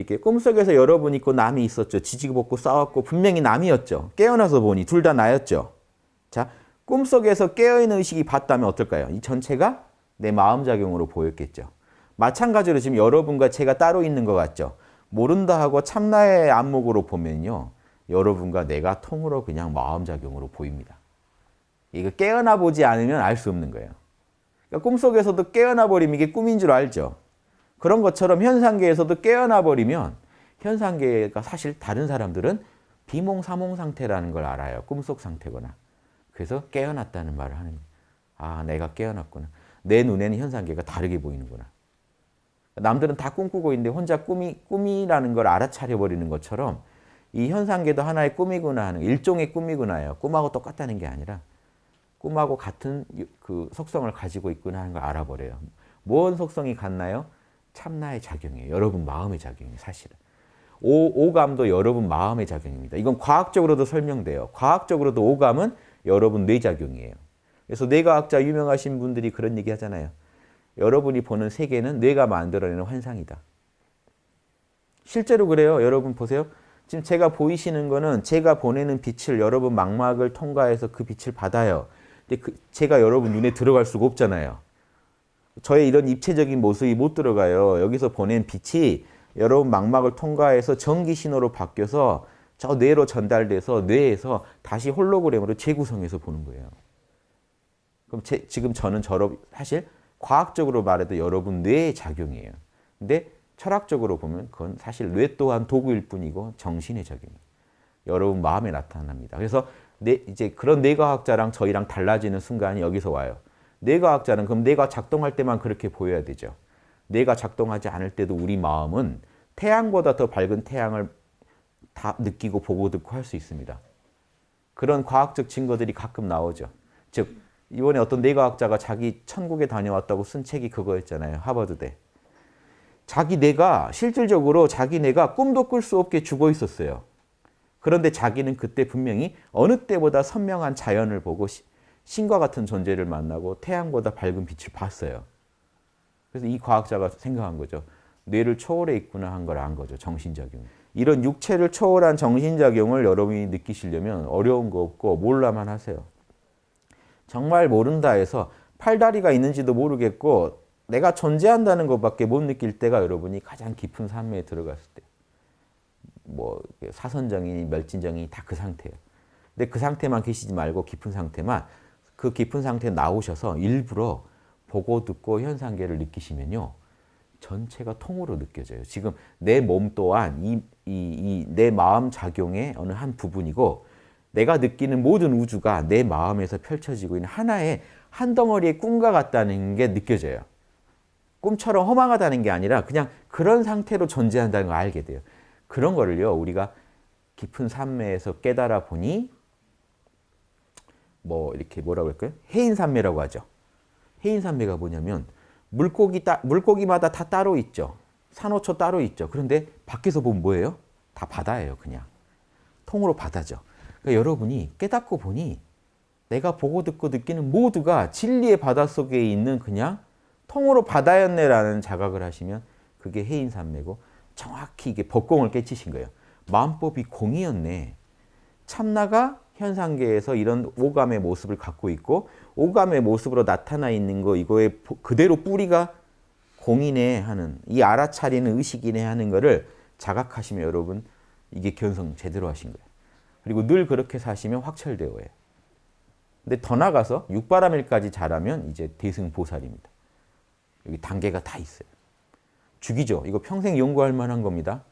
이렇게 꿈속에서 여러분 있고 남이 있었죠. 지지고 볶고 싸웠고 분명히 남이었죠. 깨어나서 보니 둘 다 나였죠. 자, 꿈속에서 깨어있는 의식이 봤다면 어떨까요? 이 전체가 내 마음작용으로 보였겠죠. 마찬가지로 지금 여러분과 제가 따로 있는 것 같죠. 모른다 하고 참나의 안목으로 보면요. 여러분과 내가 통으로 그냥 마음작용으로 보입니다. 이거 깨어나 보지 않으면 알 수 없는 거예요. 그러니까 꿈속에서도 깨어나 버리면 이게 꿈인 줄 알죠. 그런 것처럼 현상계에서도 깨어나 버리면 현상계가 사실 다른 사람들은 비몽사몽 상태라는 걸 알아요. 꿈속 상태거나. 그래서 깨어났다는 말을 하는 거예요. 아, 내가 깨어났구나. 내 눈에는 현상계가 다르게 보이는구나. 남들은 다 꿈꾸고 있는데 혼자 꿈이 꿈이라는 걸 알아차려 버리는 것처럼 이 현상계도 하나의 꿈이구나 하는 일종의 꿈이구나요. 꿈하고 똑같다는 게 아니라 꿈하고 같은 그 속성을 가지고 있구나 하는 걸 알아버려요. 무언 속성이 같나요? 참나의 작용이에요. 여러분 마음의 작용이에요. 사실은. 오, 오감도 여러분 마음의 작용입니다. 이건 과학적으로도 설명돼요. 과학적으로도 오감은 여러분 뇌작용이에요. 그래서 뇌과학자 유명하신 분들이 그런 얘기 하잖아요. 여러분이 보는 세계는 뇌가 만들어내는 환상이다. 실제로 그래요. 여러분 보세요. 지금 제가 보이시는 거는 제가 보내는 빛을 여러분 망막을 통과해서 그 빛을 받아요. 근데 그 제가 여러분 눈에 들어갈 수가 없잖아요. 저의 이런 입체적인 모습이 못 들어가요. 여기서 보낸 빛이 여러분 망막을 통과해서 전기 신호로 바뀌어서 저 뇌로 전달돼서 뇌에서 다시 홀로그램으로 재구성해서 보는 거예요. 그럼 제, 지금 저는 저로 사실 과학적으로 말해도 여러분 뇌의 작용이에요. 근데 철학적으로 보면 그건 사실 뇌 또한 도구일 뿐이고 정신의 작용이에요. 여러분 마음에 나타납니다. 그래서 뇌, 이제 그런 뇌과학자랑 저희랑 달라지는 순간이 여기서 와요. 뇌과학자는 그럼 뇌가 작동할 때만 그렇게 보여야 되죠. 뇌가 작동하지 않을 때도 우리 마음은 태양보다 더 밝은 태양을 다 느끼고 보고 듣고 할 수 있습니다. 그런 과학적 증거들이 가끔 나오죠. 즉 이번에 어떤 뇌과학자가 자기 천국에 다녀왔다고 쓴 책이 그거였잖아요. 하버드대. 자기 뇌가 실질적으로 자기 뇌가 꿈도 꿀 수 없게 죽어 있었어요. 그런데 자기는 그때 분명히 어느 때보다 선명한 자연을 보고 신과 같은 존재를 만나고 태양보다 밝은 빛을 봤어요. 그래서 이 과학자가 생각한 거죠. 뇌를 초월해 있구나 한 걸 안 거죠. 정신작용. 이런 육체를 초월한 정신작용을 여러분이 느끼시려면 어려운 거 없고 몰라만 하세요. 정말 모른다 해서 팔다리가 있는지도 모르겠고 내가 존재한다는 것밖에 못 느낄 때가 여러분이 가장 깊은 산매에 들어갔을 때. 뭐 사선정이니 멸진정이니 다그 상태예요. 근데 그 상태만 계시지 말고 깊은 상태만 그 깊은 상태에 나오셔서 일부러 보고 듣고 현상계를 느끼시면요. 전체가 통으로 느껴져요. 지금 내 몸 또한 이, 이, 이 내 마음 작용의 어느 한 부분이고 내가 느끼는 모든 우주가 내 마음에서 펼쳐지고 있는 하나의 한 덩어리의 꿈과 같다는 게 느껴져요. 꿈처럼 허망하다는 게 아니라 그냥 그런 상태로 존재한다는 걸 알게 돼요. 그런 거를요, 우리가 깊은 산매에서 깨달아 보니 뭐 이렇게 뭐라고 할까요? 해인산매라고 하죠. 해인산매가 뭐냐면 물고기 따, 물고기마다 다 따로 있죠. 산호초 따로 있죠. 그런데 밖에서 보면 뭐예요? 다 바다예요, 그냥. 통으로 바다죠. 그러니까 여러분이 깨닫고 보니 내가 보고 듣고 느끼는 모두가 진리의 바다 속에 있는 그냥 통으로 바다였네라는 자각을 하시면 그게 해인산매고 정확히 이게 법공을 깨치신 거예요. 마음법이 공이었네. 참나가 현상계에서 이런 오감의 모습을 갖고 있고 오감의 모습으로 나타나 있는 거 이거에 그대로 뿌리가 공이네 하는 이 알아차리는 의식이네 하는 거를 자각하시면 여러분 이게 견성 제대로 하신 거예요. 그리고 늘 그렇게 사시면 확철대오예요. 근데 더 나가서 육바라밀까지 잘하면 이제 대승보살입니다. 여기 단계가 다 있어요. 죽이죠. 이거 평생 연구할 만한 겁니다.